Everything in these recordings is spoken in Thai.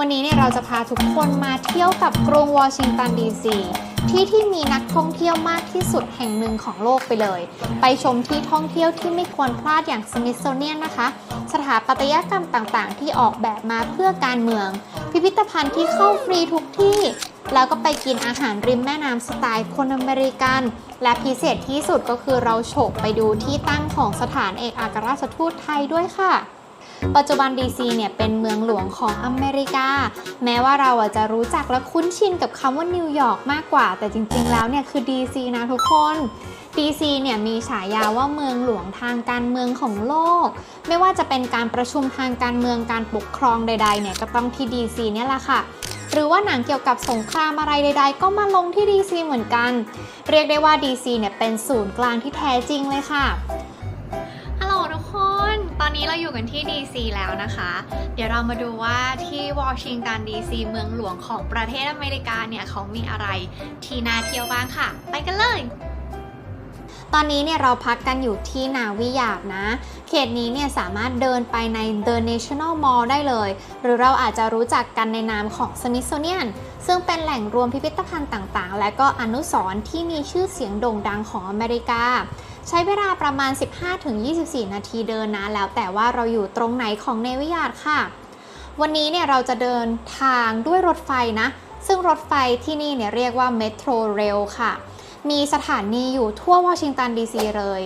วันนี้เนี่ยเราจะพาทุกคนมาเที่ยวกับกรุงวอชิงตันดีซีที่ที่มีนักท่องเที่ยวมากที่สุดแห่งหนึ่งของโลกไปเลย ไปชมที่ท่องเที่ยวที่ไม่ควรพลาดอย่างสมิ t โ o เนียนนะคะ สถาปัตยกรรมต่างๆ ที่ออกแบบมาเพื่อการเมือง พิพิธภัณฑ์ที่เข้าฟรีทุกที่ แล้วก็ไปกินอาหารริมแม่น้ำสไตล์คนอเมริกัน และพิเศษที่สุดก็คือเราโฉบไปดูที่ตั้งของสถานเอกอัครราชทูตไทยด้วยค่ะ ปัจจุบัน DC เนี่ยเป็นเมืองหลวงของอเมริกา แม้ว่าเราอาจจะรู้จักและคุ้นชินกับคำว่านิวยอร์กมากกว่า แต่จริงๆแล้วเนี่ยคือ DC นะทุกคน DC เนี่ยมีฉายาว่าเมืองหลวงทางการเมืองของโลก ไม่ว่าจะเป็นการประชุมทางการเมืองการปกครองใด ๆ เนี่ยก็ต้องที่ DC เนี่ยแหละค่ะหรือว่าหนังเกี่ยวกับสงครามอะไรใด ๆ ก็มาลงที่ DC เหมือนกัน เรียกได้ว่า DC เนี่ยเป็นศูนย์กลางที่แท้จริงเลยค่ะ นนี้เราอยู่กันที่ DC แล้วนะคะ เดี๋ยวเรามาดูว่าที่วอชิงตัน DC เมืองหลวงของประเทศอเมริกาเนี่ยเขามีอะไรที่น่าเที่ยวบ้างค่ะ ไปกันเลยตอนนี้เนี่ยเราพักกันอยู่ที่นาวิยาบนะ เขตนี้เนี่ยสามารถเดินไปใน The National Mall ได้เลย หรือเราอาจจะรู้จักกันในนามของ Smithsonian ซึ่งเป็นแหล่งรวมพิพิธภัณฑ์ต่างๆ และก็อนุสรณ์ที่มีชื่อเสียงโด่งดังของอเมริกา ใช้เวลาประมาณ 15-24 นาทีเดินนะ แล้วแต่ว่าเราอยู่ตรงไหนของเนวิยาดค่ะ วันนี้เนี่ยเราจะเดินทางด้วยรถไฟนะ ซึ่งรถไฟที่นี่เนี่ยเรียกว่า Metro Rail ค่ะ มีสถานีอยู่ทั่ววอชิงตันดีซีเลย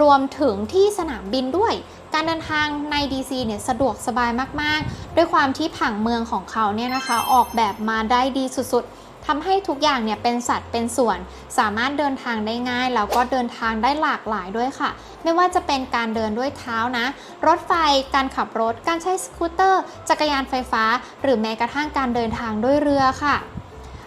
รวมถึงที่สนามบินด้วย การเดินทางใน DC เนี่ยสะดวกสบายมากๆ ด้วยความที่ผังเมืองของเขาเนี่ยนะคะ ออกแบบมาได้ดีสุดๆ ทำให้ทุกอย่างเนี่ยเป็นสัดเป็นส่วน สามารถเดินทางได้ง่ายแล้วก็เดินทางได้หลากหลายด้วยค่ะ ไม่ว่าจะเป็นการเดินด้วยเท้านะ รถไฟการขับรถ การใช้สกูตเตอร์ จักรยานไฟฟ้า หรือแม้กระทั่งการเดินทางด้วยเรือค่ะ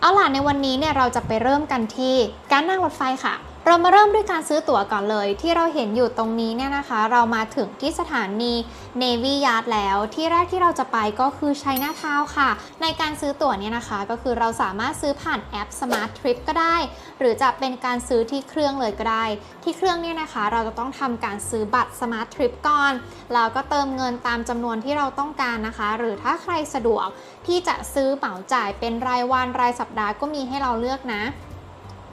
เอาล่ะในวันนี้เนี่ยเราจะไปเริ่มกันที่การนั่งรถไฟค่ะ เรามาเริ่มด้วยการซื้อตั๋วก่อนเลย ที่เราเห็นอยู่ตรงนี้เนี่ยนะคะ เรามาถึงที่สถานี Navy Yard แล้วที่แรกที่เราจะไปก็คือ China Town ค่ะ ในการซื้อตั๋วเนี่ยนะคะ ก็คือเราสามารถซื้อผ่านแอป Smart Trip ก็ได้ หรือจะเป็นการซื้อที่เครื่องเลยก็ได้ ที่เครื่องเนี่ยนะคะ เราจะต้องทำการซื้อบัตร Smart Trip ก่อนแล้วก็เติมเงินตามจำนวนที่เราต้องการนะคะ หรือถ้าใครสะดวกที่จะซื้อเหมาจ่ายเป็นรายวันรายสัปดาห์ก็มีให้เราเลือกนะ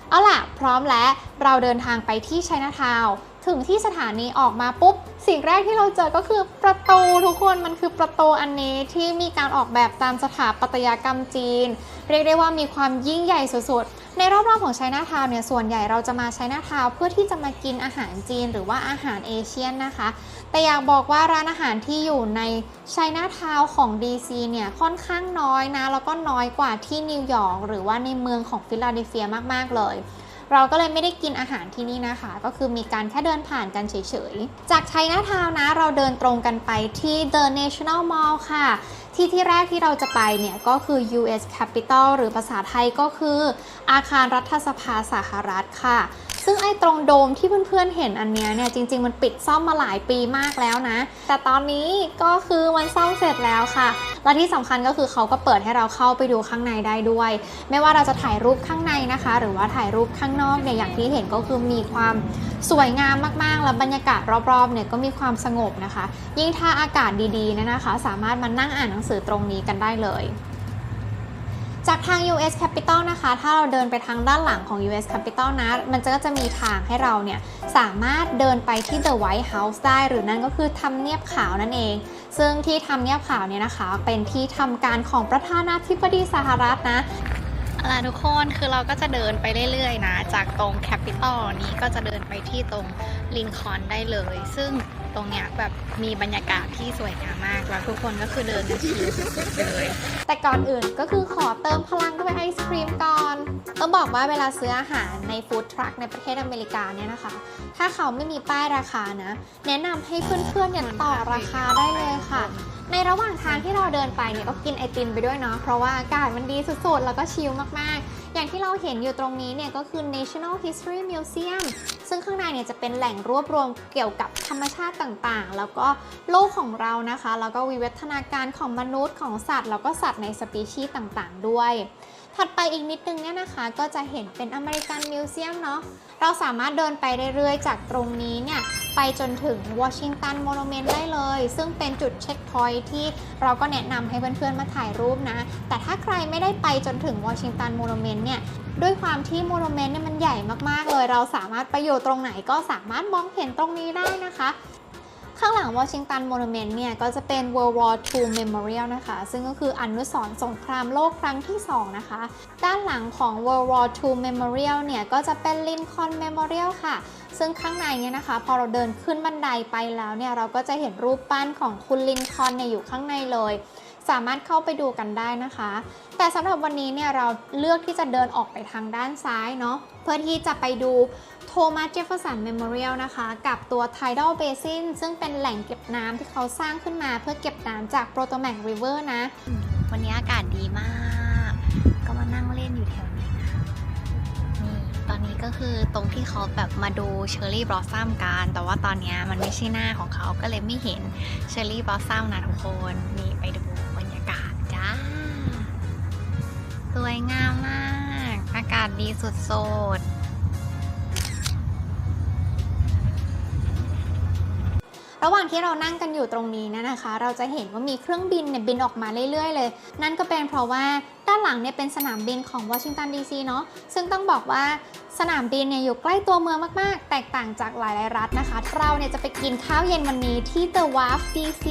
เอาล่ะ พร้อมแล้วเราเดินทางไปที่ชัยนาทาวน์ถึงที่สถานีออกมาปุ๊บ สิ่งแรกที่เราเจอก็คือประตูทุกคนมันคือประตูอันนี้ที่มีการออกแบบตามสถาปัตยกรรมจีน เรียกได้ว่ามีความยิ่งใหญ่สุดๆ ในรอบๆของไชัยนาทาวน์เนี่ยส่วนใหญ่เราจะมาไชัยนาทาวน์เพื่อที่จะมากินอาหารจีนหรือว่าอาหารเอเชียนนะคะ แต่อยากบอกว่าร้านอาหารที่อยู่ในไชัยนาทาวน์ของ DC เนี่ยค่อนข้างน้อยนะ แล้วก็น้อยกว่าที่นิวยอร์กหรือว่าในเมืองของฟิลาเดลเฟียมากๆเลยเราก็เลยไม่ได้กินอาหารที่นี่นะคะ ก็คือมีการแค่เดินผ่านกันเฉยๆ จากไชัยนาทาวน์นะ เราเดินตรงกันไปที่ The National Mall ค่ะ ที่ที่แรกที่เราจะไปเนี่ยก็คือ US Capitol หรือภาษาไทยก็คืออาคารรัฐสภาสหรัฐค่ะ ซึ่งไอ้ตรงโดมที่เพื่อนๆเห็นอันเนี้ยเนี่ยจริง ๆ มันปิดซ่อมมาหลายปีมากแล้วนะ แต่ตอนนี้ก็คือมันซ่อมเสร็จแล้วค่ะ และที่สำคัญก็คือเขาก็เปิดให้เราเข้าไปดูข้างในได้ด้วย ไม่ว่าเราจะถ่ายรูปข้างในนะคะ หรือว่าถ่ายรูปข้างนอกเนี่ยอย่างที่เห็นก็คือมีความสวยงามมากๆ และบรรยากาศรอบๆเนี่ยก็มีความสงบนะคะ ยิ่งถ้าอากาศดีๆเนยนะคะ สามารถมานั่งอ่านหนังสือตรงนี้กันได้เลย จากทาง US Capitol นะคะ ถ้าเราเดินไปทางด้านหลังของ US Capitol นะ มันจะก็จะมีทางให้เราเนี่ย สามารถเดินไปที่ The White House ได้ หรือนั่นก็คือทำเนียบขาวนั่นเอง ซึ่งที่ทำเนียบขาวเนี่ยนะคะ เป็นที่ทำการของประธานาธิบดีสหรัฐนะเอาล่ะทุกคน คือเราก็จะเดินไปเรื่อยๆนะ จากตรงแคปิตอลนี้ก็จะเดินไปที่ตรง ลินคอนได้เลย ซึ่งตรงเนี้ยแบบมีบรรยากาศที่สวยงามมาก แล้วทุกคนก็คือเดินกันชิลสุดๆเลย แต่ก่อนอื่นก็คือขอเติมพลังด้วยไอศครีมก่อน ต้องบอกว่าเวลาซื้ออาหารในฟู้ดทรัคในประเทศอเมริกาเนี่ยนะคะ ถ้าเขาไม่มีป้ายราคานะ แนะนำให้เพื่อนๆเนี่ยต่อราคาได้เลยค่ะ ในระหว่างทางที่เราเดินไปเนี่ยก็กินไอติมไปด้วยเนาะ เพราะว่าอากาศมันดีสุดๆ แล้วก็ชิลมากๆ อย่างที่เราเห็นอยู่ตรงนี้เนี่ยก็คือ National History Museum ซึ่งข้างในเนี่ยจะเป็นแหล่งรวบรวมเกี่ยวกับธรรมชาติต่างๆ แล้วก็โลกของเรานะคะ แล้วก็วิวัฒนาการของมนุษย์ของสัตว์ แล้วก็สัตว์ในสปีชีส์ต่างๆ ด้วย ถัดไปอีกนิดนึงเนี่ยนะคะ ก็จะเห็นเป็นอเมริกันมิวเซียมเนาะเราสามารถเดินไปเรื่อยๆ จากตรงนี้เนี่ยไปจนถึงวอชิงตันโมโนเมนต์ได้เลย ซึ่งเป็นจุดเช็คพอยที่เราก็แนะนำให้เพื่อนๆมาถ่ายรูปนะ แต่ถ้าใครไม่ได้ไปจนถึงวอชิงตันโมโนเมนต์เนี่ยด้วยความที่โมโนเมนต์เนี่ยมันใหญ่มากๆเลย เราสามารถไปอยู่ตรงไหนก็สามารถมองเห็นตรงนี้ได้นะคะ ข้างหลังวอชิงตันโมนูเมนต์เนี่ย ก็จะเป็น World War II Memorial นะคะ ซึ่งก็คืออนุสรณ์สงครามโลกครั้งที่ 2 นะคะ ด้านหลังของ World War II Memorial เนี่ย ก็จะเป็น Lincoln Memorial ค่ะ ซึ่งข้างในเนี่ยนะคะ พอเราเดินขึ้นบันไดไปแล้วเนี่ย เราก็จะเห็นรูปปั้นของคุณลินคอนเนี่ยอยู่ข้างในเลย สามารถเข้าไปดูกันได้นะคะ แต่สำหรับวันนี้เนี่ยเราเลือกที่จะเดินออกไปทางด้านซ้ายเนาะเพื่อที่จะไปดูโทมัสเจฟเฟอร์สันเมมโมเรียลนะคะ กับตัว Tidal Basin ซึ่งเป็นแหล่งเก็บน้ำที่เขาสร้างขึ้นมาเพื่อเก็บน้ำจาก Potomac River นะ วันนี้อากาศดีมาก ก็มานั่งเล่นอยู่แถวนี้นะนี่ตอนนี้ก็คือตรงที่เขาแบบมาดูเชอร์รี่บลอสซัมกัน แต่ว่าตอนนี้มันไม่ใช่หน้าของเขาก็เลยไม่เห็นเชอร์รี่บลอสซัมนะทุกคนนี่ไปดู สวยงามมาก อากาศดีสุดๆ ระหว่างที่เรานั่งกันอยู่ตรงนี้นยนะคะ เราจะเห็นว่ามีเครื่องบินเนี่ยบินออกมาเรื่อยๆเลย นั่นก็เป็นเพราะว่าด้านหลังเนี่ยเป็นสนามบินของวอชิงตันดีซีเนาะซึ่งต้องบอกว่าสนามบินเนี่ยอยู่ใกล้ตัวเมืองมากๆ แตกต่างจากหลายๆรัฐนะคะ เราเนี่ยจะไปกินข้าวเย็นวันนี้ที่ The Wharf DC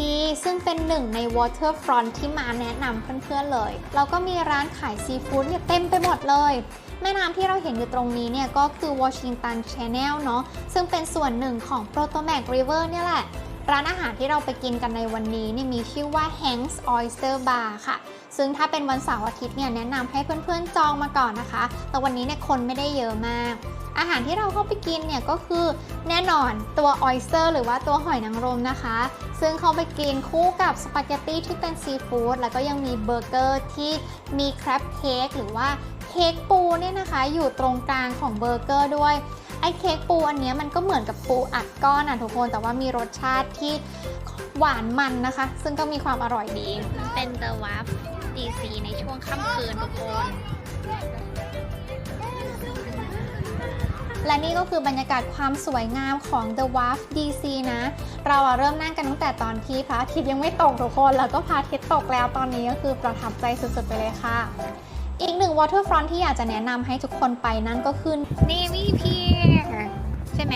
ซึ่งเป็นหนึ่งใน Waterfront ที่มาแนะนำเพื่อนๆเลย แล้วก็มีร้านขายซีฟู้ดเนี่ยเต็มไปหมดเลยแม่น้ำที่เราเห็นอยู่ตรงนี้เนี่ยก็คือ Washington Channel เนาะซึ่งเป็นส่วนหนึ่งของ Potomac River เนี่ยแหละ ร้านอาหารที่เราไปกินกันในวันนี้เนี่ยมีชื่อว่า Hank's Oyster Bar ค่ะ ซึ่งถ้าเป็นวันเสาร์อาทิตย์เนี่ยแนะนำให้เพื่อนๆจองมาก่อนนะคะ แต่วันนี้เนี่ยคนไม่ได้เยอะมาก อาหารที่เราเข้าไปกินเนี่ยก็คือแน่นอนตัว oyster หรือว่าตัวหอยนางรมนะคะ ซึ่งเขาไปกินคู่กับสปาเกตตี้ที่เป็นซีฟู้ดแล้วก็ยังมีเบอร์เกอร์ที่มีครบเค้กหรือว่าเค้กปูเนี่ยนะคะ อยู่ตรงกลางของเบอร์เกอร์ด้วย ไอ้เค้กปูอันเนี้ยมันก็เหมือนกับปูอัดก้อนอะทุกคน แต่ว่ามีรสชาติที่หวานมันนะคะ ซึ่งก็มีความอร่อยดี เป็น The Wharf DC ในช่วงค่ำคืนทุกคนและนี่ก็คือบรรยากาศความสวยงามของ The Wharf DC นะ เราอะเริ่มนั่งกันตั้งแต่ตอนที่พระอาทิตย์ยังไม่ตกทุกคน แล้วก็พระอาทิตย์ตกแล้วตอนนี้ก็คือประทับใจสุดๆไปเลยค่ะ อีกหนึ่ง waterfront ที่อยากจะแนะนำให้ทุกคนไปนั่นก็คือ Navy Pier ใช่ไหม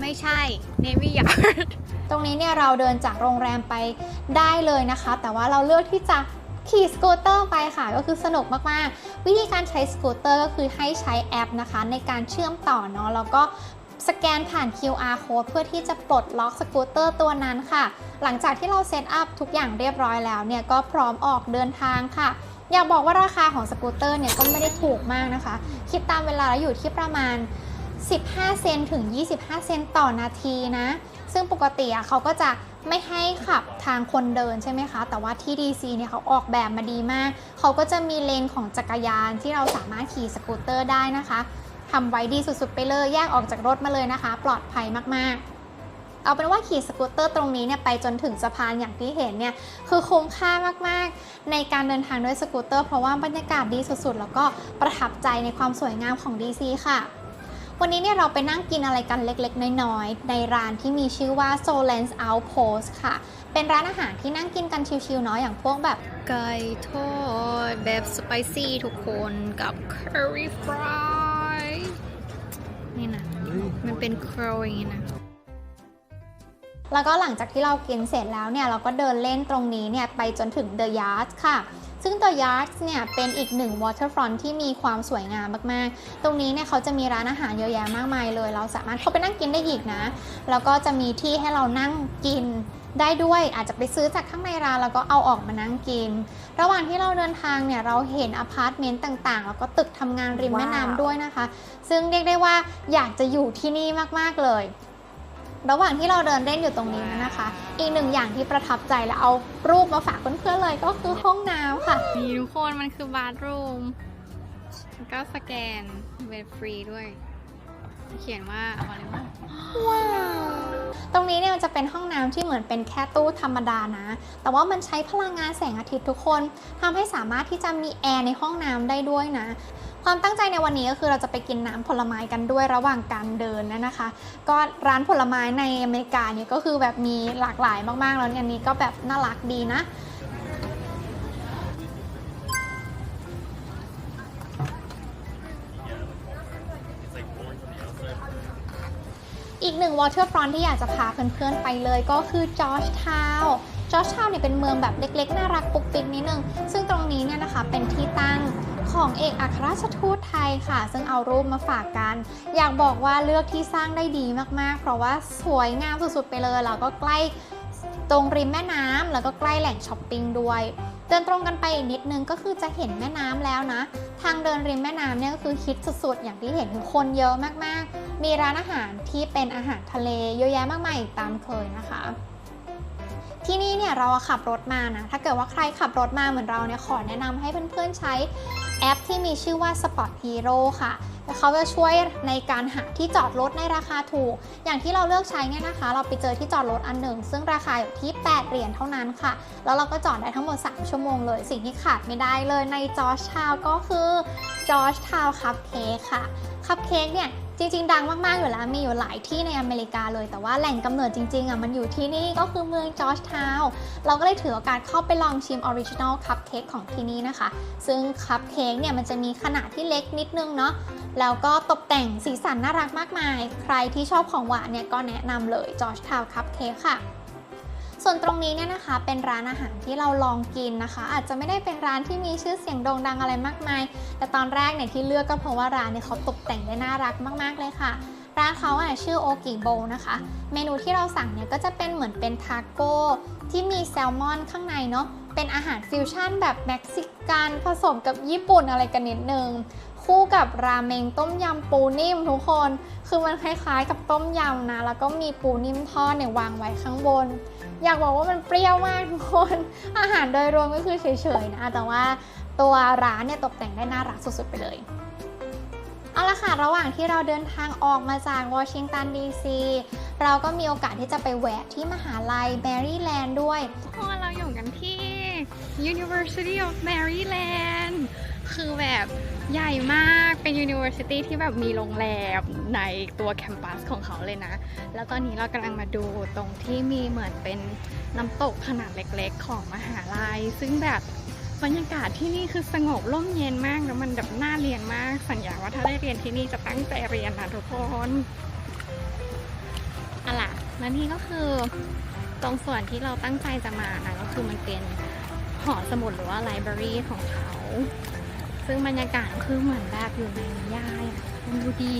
ไม่ใช่ Navy Yard ตรงนี้เนี่ยเราเดินจากโรงแรมไปได้เลยนะคะ แต่ว่าเราเลือกที่จะขี่สกูตเตอร์ไปค่ะ ก็คือสนุกมาก ๆ วิธีการใช้สกูตเตอร์ก็คือให้ใช้แอปนะคะ ในการเชื่อมต่อเนาะแล้วก็สแกนผ่าน QR code เพื่อที่จะปลดล็อกสกูตเตอร์ตัวนั้นค่ะ หลังจากที่เราเซตอัพทุกอย่างเรียบร้อยแล้วเนี่ยก็พร้อมออกเดินทางค่ะ อยากบอกว่าราคาของสกูตเตอร์เนี่ยก็ไม่ได้ถูกมากนะคะ คิดตามเวลาแล้วอยู่ที่ประมาณ 15 เซนถึง 25 เซนต่อนาทีนะ ซึ่งปกติอะเขาก็จะไม่ให้ขับทางคนเดินใช่ไหมคะ แต่ว่าที่ DC เนี่ยเขาออกแบบมาดีมาก เขาก็จะมีเลนของจักรยานที่เราสามารถขี่สกูตเตอร์ได้นะคะทำไว้ดีสุดๆไปเลย แยกออกจากรถมาเลยนะคะ ปลอดภัยมากๆ เอาเป็นว่าขี่สกูตเตอร์ตรงนี้เนี่ยไปจนถึงสะพานอย่างที่เห็นเนี่ยคือคุ้มค่ามากๆ ในการเดินทางด้วยสกูตเตอร์ เพราะว่าบรรยากาศดีสุดๆ แล้วก็ประทับใจในความสวยงามของ DC ค่ะวันนี้เนี่ยเราไปนั่งกินอะไรกันเล็กๆ น้อยๆ ในร้านที่มีชื่อว่า Solens Outpost ค่ะ เป็นร้านอาหารที่นั่งกินกันชิวๆเนาะอย่างพวกแบบ ไก่ทอดแบบสไปซี่ทุกคนกับ curry fry นี่นะ มันเป็น curl อย่างนี้นะ แล้วก็หลังจากที่เรากินเสร็จแล้วเนี่ยเราก็เดินเล่นตรงนี้เนี่ยไปจนถึง The Yard ค่ะซึ่ง The Yard เนี่ยเป็นอีกหนึ่ง waterfront ที่มีความสวยงามมาก ๆ ตรงนี้เนี่ยเขาจะมีร้านอาหารเยอะแยะมากมายเลย เราสามารถเข้าไปนั่งกินได้อีกนะ แล้วก็จะมีที่ให้เรานั่งกินได้ด้วย อาจจะไปซื้อจากข้างในร้านแล้วก็เอาออกมานั่งกิน ระหว่างที่เราเดินทางเนี่ยเราเห็นอพาร์ตเมนต์ต่าง ๆ แล้วก็ตึกทำงานริมแม่น้ำด้วยนะคะ ซึ่งเรียกได้ว่าอยากจะอยู่ที่นี่มาก ๆ เลย ระหว่างที่เราเดินเล่นอยู่ตรงนี้นะคะ อีกหนึ่งอย่างที่ประทับใจและเอารูปมาฝากเพื่อนๆเลยก็คือห้องน้ำค่ะนี่ทุกคนมันคือบาร์รูมก็สแกนเวทฟรีด้วย เขียนว่าอะไรวะว้าวตรงนี้เนี่ยมันจะเป็นห้องน้ำที่เหมือนเป็นแค่ตู้ธรรมดานะ แต่ว่ามันใช้พลังงานแสงอาทิตย์ทุกคนทำให้สามารถที่จะมีแอร์ในห้องน้ำได้ด้วยนะ ความตั้งใจในวันนี้ก็คือเราจะไปกินน้ำผลไม้กันด้วยระหว่างการเดินนะนะคะ ก็ร้านผลไม้ในอเมริกาเนี่ยก็คือแบบมีหลากหลายมากๆแล้วอันนี้ก็แบบน่ารักดีนะ อีกหนึ่งวอเ e อร์ฟรอนที่อยากจะพาเพื่อนๆไปเลยก็คือจอร์จทาวน์จอร์จทาวน์เนี่ยเป็นเมืองแบบเล็กๆ น่ารักปุกปิกนิดนึง ซึ่งตรงนี้เนี่ยนะคะเป็นที่ตั้งของเอกอัครราชทูตไทยค่ะ ซึ่งเอารูปมาฝากกัน อยากบอกว่าเลือกที่สร้างได้ดีมากๆ เพราะว่าสวยงามสุดๆไปเลยแล้วก็ใกล้ตรงริมแม่น้ำแล้วก็ใกล้แหล่งช้อปปิ้งด้วย เดินตรงกันไปอีกนิดนึงก็คือจะเห็นแม่น้ำแล้วนะ ทางเดินริมแม่น้ำเนี่ยก็คือคิดสุดๆ อย่างที่เห็นคือคนเยอะมากๆ มีร้านอาหารที่เป็นอาหารทะเลเยอะแยะมากมายอีกตามเคยนะคะ ที่นี่เนี่ยเราขับรถมานะ ถ้าเกิดว่าใครขับรถมาเหมือนเราเนี่ยขอแนะนำให้เพื่อนๆใช้แอปที่มีชื่อว่า Spot Hero ค่ะ เขาจะช่วยในการหาที่จอดรถในราคาถูก อย่างที่เราเลือกใช้เนี่ยนะคะ เราไปเจอที่จอดรถอันหนึ่ง ซึ่งราคาอยู่ที่ 8 เหรียญเท่านั้นค่ะ แล้วเราก็จอดได้ทั้งหมด 3 ชั่วโมงเลย สิ่งที่ขาดไม่ได้เลยในจอร์จทาวก็คือจอร์จทาวคัพเค้กค่ะคัพเค้กเนี่ย จริงๆ ดังมากๆ อยู่แล้ว มีอยู่หลายที่ในอเมริกาเลย แต่ว่าแหล่งกำเนิดจริงๆอะมันอยู่ที่นี่ก็คือเมืองจอร์จทาวน์เราก็เลยถือโอกาสเข้าไปลองชิมออริจินอลคัพเค้กของที่นี่นะคะ ซึ่งคัพเค้กเนี่ยมันจะมีขนาดที่เล็กนิดนึงเนาะ แล้วก็ตกแต่งสีสันน่ารักมากมาย ใครที่ชอบของหวานเนี่ยก็แนะนำเลยจอร์จทาวน์คัพเค้กค่ะ ส่วนตรงนี้เนี่ยนะคะเป็นร้านอาหารที่เราลองกินนะคะ อาจจะไม่ได้เป็นร้านที่มีชื่อเสียงโด่งดังอะไรมากมาย แต่ตอนแรกเนี่ยที่เลือกก็เพราะว่าร้านเนี่ยเขาตกแต่งได้น่ารักมาก ๆ เลยค่ะร้านเขาอะชื่อโอกิโบนะคะ เมนูที่เราสั่งเนี่ยก็จะเป็นเหมือนเป็นทาโก้ที่มีแซลมอนข้างในเนาะเป็นอาหารฟิวชั่นแบบเม็กซิกันผสมกับญี่ปุ่นอะไรกันนิดนึงคู่กับราเมงต้มยำปูนิ่มทุกคน คือมันคล้ายๆกับต้มยำนะ แล้วก็มีปูนิ่มทอดเนี่ยวางไว้ข้างบน อยากบอกว่ามันเปรี้ยวมากทุกคน อาหารโดยรวมก็คือเฉยๆนะ แต่ว่าตัวร้านเนี่ยตกแต่งได้น่ารักสุดๆไปเลย เอาละค่ะ ระหว่างที่เราเดินทางออกมาจากวอชิงตันดีซีเราก็มีโอกาสที่จะไปแวะที่มหาลัยแมรี่แลนด์ด้วยทุกคนเราอยู่กันที่ University of Maryland คือแบบ ใหญ่มากเป็น University ที่แบบมีโรงแรมในตัวแคมปัสของเขาเลยนะ แล้วตอนนี้เรากำลังมาดูตรงที่มีเหมือนเป็นน้ำตกขนาดเล็กๆ ของมหาลัย ซึ่งแบบบรรยากาศที่นี่คือสงบร่มเย็นมากแล้วมันแบบน่าเรียนมาก สัญญาว่าถ้าได้เรียนที่นี่จะตั้งใจเรียนนะทุกคนอะล่ะและนี่ก็คือตรงส่วนที่เราตั้งใจจะมานะก็คือมันเป็นหอสมุดหรือว่าไลบรารีของเขา ซึ่งบรรยากาศคือเหมือนแบบอยู่ในนิยายอะมันดูดี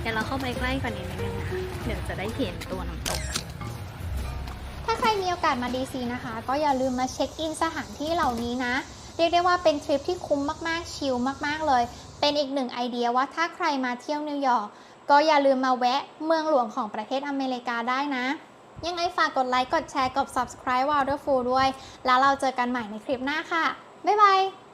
เดี๋ยวเราเข้าไปใกล้กว่านี้นิดนึงนะเดี๋ยวจะได้เห็นตัวน้ำตก ถ้าใครมีโอกาสมาดีซีนะคะ ก็อย่าลืมมาเช็คอินสถานที่เหล่านี้นะ เรียกได้ว่าเป็นทริปที่คุ้มมาก ๆ ชิลมาก ๆ เลย เป็นอีกหนึ่งไอเดียว่าถ้าใครมาเที่ยวนิวยอร์กก็อย่าลืมมาแวะเมืองหลวงของประเทศอเมริกาได้นะ ยังไงฝากกดไลค์ กดแชร์ กด subscribe Wonderful ด้วย แล้วเราเจอกันใหม่ในคลิปหน้าค่ะ บ๊ายบาย